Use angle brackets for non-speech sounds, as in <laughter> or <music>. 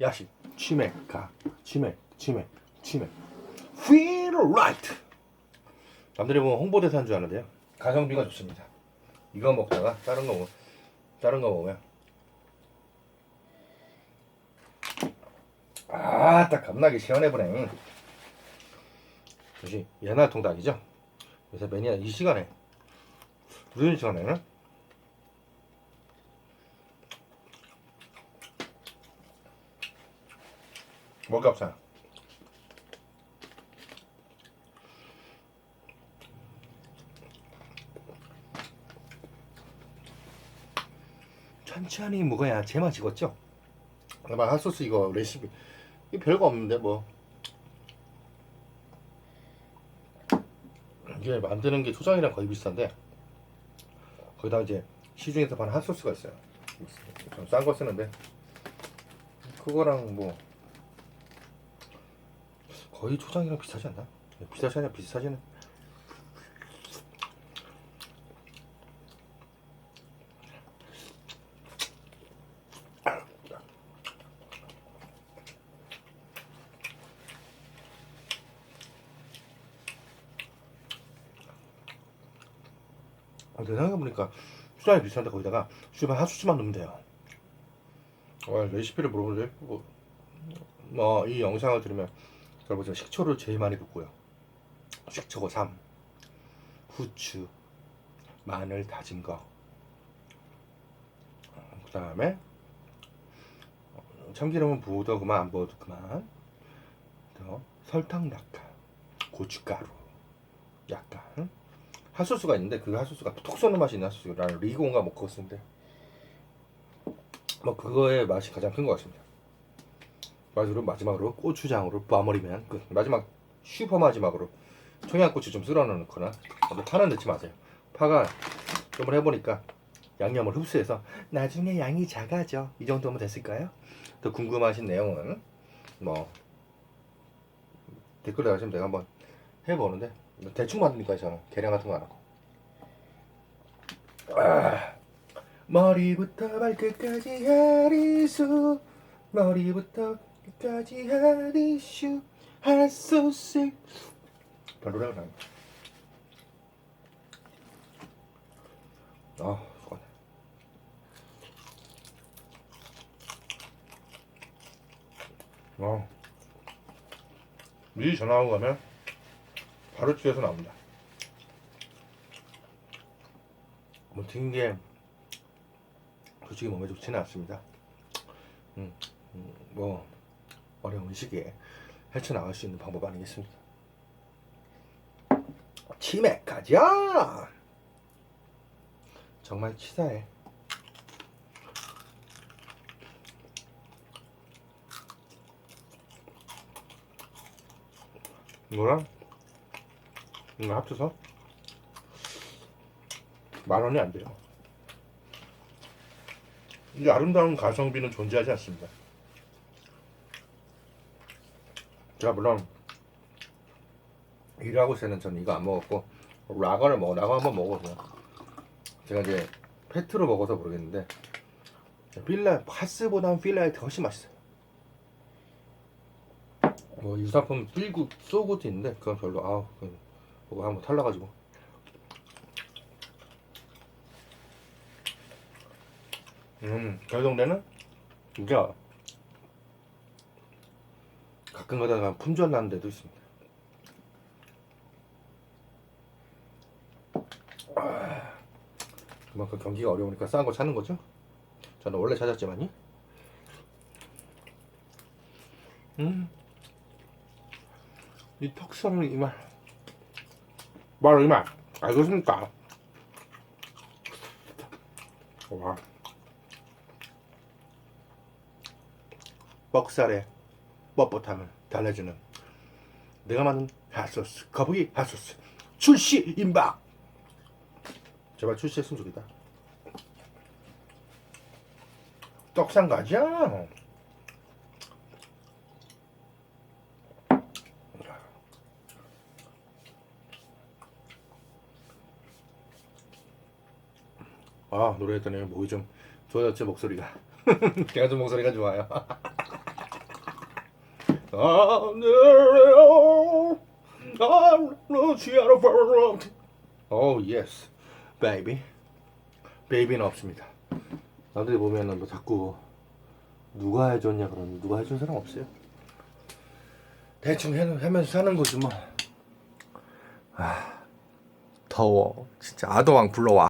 야식. 치맥 가. 치맥 치맥 치맥. Feel right. 남들이 보면 홍보대사인 줄 아는데요. 가성비가 좋습니다. 이거 먹다가 다른 거 먹, 다른 거 먹으면. 아 딱 겁나게 시원해 보네 역시 옛날 통닭이죠? 요새 매니아 이 시간에 무슨 시간에는 없어요 천천히 먹어야 제맛이겠죠? 아마 핫소스 이거 레시피. 이 별거 없는데 뭐. 이게 만드는 게 초장이랑 거의 비슷한데 거기다 이제 시중에서 파는 핫소스가 있어요. 좀 싼 거 쓰는데. 그거랑 뭐 거의 초장이랑 비슷하지 않나? 비슷하지 않냐? 비슷하지는? 아, 근데 생각해보니까 수단이 비슷한데 거기다가 수만 핫소스만 넣으면 돼요. 어, 레시피를 물어보는데? 뭐, 뭐, 이 영상을 들으면 여러분 식초를 제일 많이 붓고요. 식초가 3 후추 마늘 다진 거 그 다음에 참기름은 부어도 그만 안 부어도 그만. 또 설탕 약간 고춧가루 약간. 핫소스가 있는데 그 핫소스가 톡 쏘는 맛이 있는 핫소스 나는 리고인가 뭐 그거 쓰는데. 뭐 그거의 맛이 가장 큰 것 같습니다 마지막으로 마지막으로 고추장으로 버무리면 끝. 마지막 슈퍼 마지막으로 청양고추 좀 쓸어 넣거나 근데 파는 넣지 마세요. 파가 좀 해보니까 양념을 흡수해서 나중에 양이 작아져. 이 정도면 됐을까요? 더 궁금하신 내용은 뭐 댓글 달아주시면 내가 한번 해보는데 대충 만드니까 저는 계량 같은 거 안 하고. 아, 머리부터 발끝까지 하리수 머리부터 끝까지 하리슈 핫소스 별로라 그래 아 어. 미리 전화하고 가면 바로 집에서 나옵니다. 뭐 튀긴 게 솔직히 몸에 좋지는 않습니다. 음, 음, 뭐 어려운 시기에 헤쳐나갈 수 있는 방법 아니겠습니까? 치맥 가자! 정말 치사해. 이거랑 이거 합쳐서 만 원이 안 돼요. 이 아름다운 가성비는 존재하지 않습니다. 제가 물론 일하고 있을 때는 저는 이거 안 먹었고 라거를 먹어 라거 한번 먹어보세요. 제가 이제 페트로 먹어서 모르겠는데 필라 파스보다는 필라이트 훨씬 맛있어요. 뭐 유사품 필구 쏘고도 있는데 그건 별로 아우 뭐가 한번 탈라가지고 음 결정되는 이게 가끔 가다가 품절 나는 데도 있습니다. 아, 그만큼 경기가 어려우니까 싼 거 찾는 거죠? 저는 원래 찾았지만요. 음. 이 턱선은 이말. 바로 이말. 알겠습니까? 와. 뻑살에 뻣뻣함을 달래주는. 내가 만든 핫소스 거북이 핫소스. 출시 임박. 제발 출시했으면 좋겠다. 떡상 가자 아 노래했더니 목이 좀 좋아졌죠 목소리가. <laughs> 제가 좀 목소리가 좋아요 <laughs> 오 예스 베이비 베이비는 없습니다 남들이 보면은 뭐 자꾸 누가 해줬냐 그러면 누가 해준 사람 없어요 대충 해, 하면서 사는 거지 뭐 아, 더워 진짜 아도왕 불러와